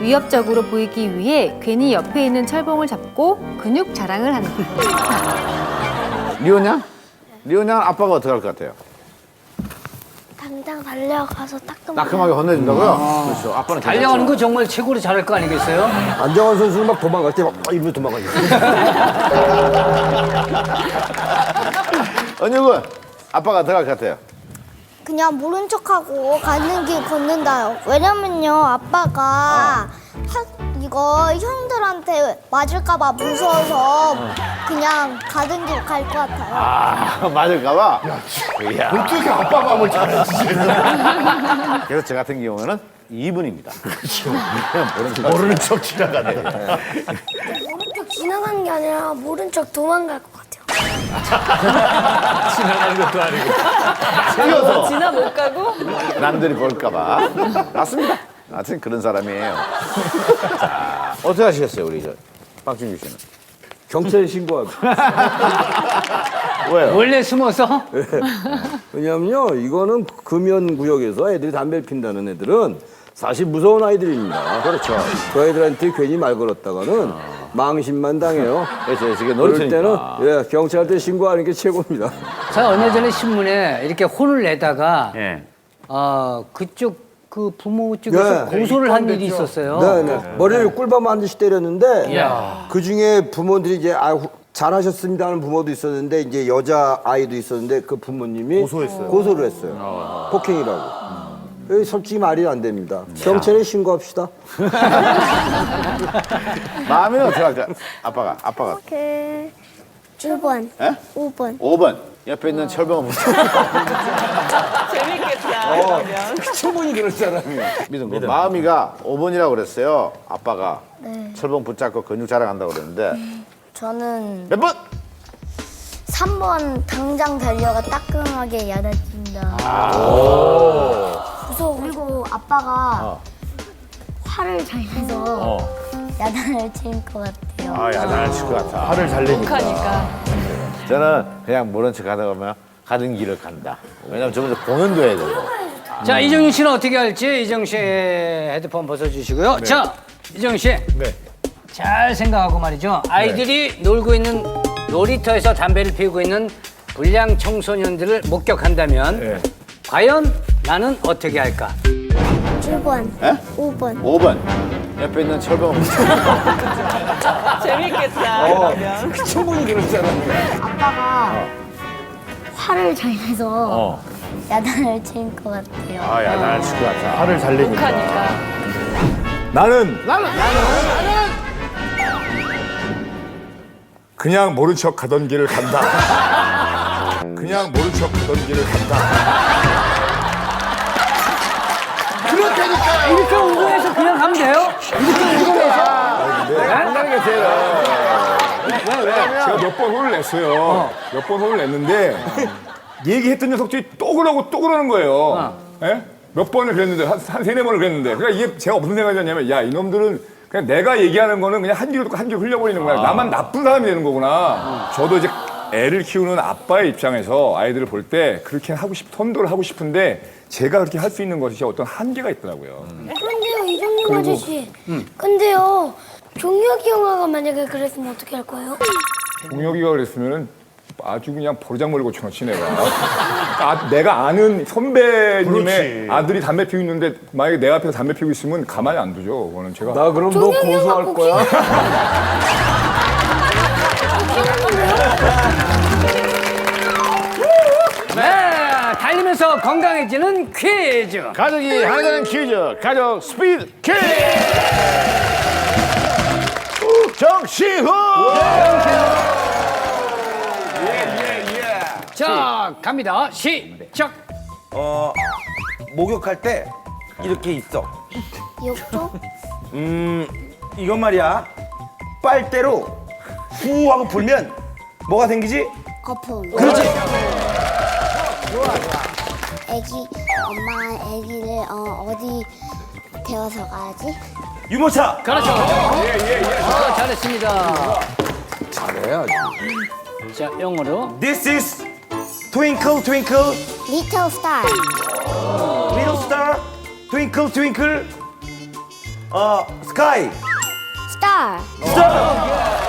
위협적으로 보이기 위해 괜히 옆에 있는 철봉을 잡고 근육 자랑을 한다. 리오냐? 리오냐 아빠가 어떻게 할 것 같아요? 당장 달려가서 따끔. 따끔하게 혼내준다고요? 그렇죠. 아빠는 달려가는 거 정말 최고로 잘할 거 아니겠어요? 안정환 선수는 막 도망갈 때막 이리로 도망가죠. 은육은 아빠가 어떻게 할 것 같아요? 그냥 모른 척하고 가는 길 걷는다요. 왜냐면요 아빠가 하, 이거 형들한테 맞을까봐 무서워서 그냥 가는 길 갈 것 같아요. 아, 맞을까봐? 이야. 어떻게 아빠 마음을 잘했지? 그래서 저 같은 경우는 2분입니다. 모르는 척 지나가네. 모른 척 지나가는 게 아니라 모른 척 도망갈 것 같아 요. 뛰어서 지나 못 가고? 남들이 볼까봐. 맞습니다. 하여튼 그런 사람이에요. 자, 어떻게 하시겠어요, 우리 저 박준규 씨는? 경찰에 신고합니다. 왜요? 원래 숨어서 왜냐면요, 이거는 금연 구역에서 애들이 담배 핀다는 애들은 사실 무서운 아이들입니다. 그렇죠. 그 애들한테 괜히 말 걸었다가는 망신만 당해요. 그렇죠. 그럴. 때는 예, 경찰한테 신고하는 게 최고입니다. 제가 얼마 전에 신문에 이렇게 혼을 내다가 예. 어, 그쪽 그 부모 쪽에서 네. 고소를 한 일이 있었어요. 네, 네. 머리를 꿀밤 한 대씩 때렸는데 이야. 그 중에 부모들이 이제 아, 후- 잘하셨습니다 하는 부모도 있었는데 이제 여자 아이도 있었는데 그 부모님이 고소했어요. 고소를 했어요. 폭행이라고. 예, 솔직히 말이 안 됩니다. 경찰에 신고합시다. 마음이 어떻게 할까? 아빠가, 아빠가. 오케이. 5번. 예? 5번. 5번. 옆에 있는 철봉을 충분히 그럴 사람이에요. 믿은 거. 마음이가 5번이라고 그랬어요. 아빠가 철봉 붙잡고 근육 자랑한다고 그랬는데 저는 몇 번? 3번 당장 달려가 따끔하게 야단친다. 무서워. 그리고 아빠가 화를 잘 내서 야단을 칠 것 같아요. 아, 야단을 칠 것 같아. 화를 잘 내니까. 하니까. 저는 그냥 모른 척 하다 보면 가는 길을 간다. 왜냐면 저번에 공연도 해야 되고. 자, 이정윤 씨는 어떻게 할지 이정 씨 헤드폰 벗어주시고요. 자, 이정 씨. 네. 잘 생각하고 말이죠. 아이들이 놀고 있는 놀이터에서 담배를 피우고 있는 불량 청소년들을 목격한다면 네. 과연 나는 어떻게 할까? 7번. 예? 5번. 5번. 옆에 있는 철봉을 재밌겠다. 충분히 그럴 사람이에요. 아빠가 화를 잘 내서 어. 야단을 칠 것 같아요. 아, 야단을 칠 것 같아. 화를 잘 내니까. 하니까. 나는 나는 그냥 모른 척 가던 길을 간다. 그냥 모른 척 가던 길을 간다. 제일. 제가 몇 번 혼을 냈어요. 몇 번 혼을 냈는데 얘기했던 녀석들이 또 그러고 또 그러는 거예요. 예? 몇 번을 그랬는데 한, 한 세네 번을 그랬는데 그러니까 이게 제가 무슨 생각이었냐면 야 이놈들은 그냥 내가 얘기하는 거는 그냥 한 귀로 듣고 한 귀로 흘려버리는 거야. 나만 나쁜 사람이 되는 거구나. 저도 이제 애를 키우는 아빠의 입장에서 아이들을 볼 때 그렇게 하고 싶, 선도를 하고 싶은데 제가 그렇게 할 수 있는 것이 어떤 한계가 있더라고요. 근데요, 이정용 아저씨. 근데요, 종혁이 형아가 만약에 그랬으면 어떻게 할 거예요? 동혁이가 그랬으면은 아주 그냥 버르장머리 고쳐놓지 내가. 아, 내가 아는 선배님의 그렇지. 아들이 담배 피우고 있는데 만약에 내 앞에서 담배 피우고 있으면 가만히 안 두죠. 그거는 제가 나 그럼 너 종혁이 형아 고소할 거야? 네, 달리면서 건강해지는 퀴즈. 가족이 하나되는 퀴즈. 가족 스피드 퀴즈. 정시후. 자, 갑니다. 시작. 어, 목욕할 때 이렇게 있어. 욕조? 음, 이건 말이야. 빨대로 후 하고 불면 뭐가 생기지? 거품. 그렇지. 애기, 엄마 애기를 어, 어디 데워서 가야지? 유모차. 그렇죠. 어, 잘했습니다. 잘해야지. 자, 영어로. This is twinkle twinkle Little Star. little star. twinkle twinkle 어 스카이 스타. 스타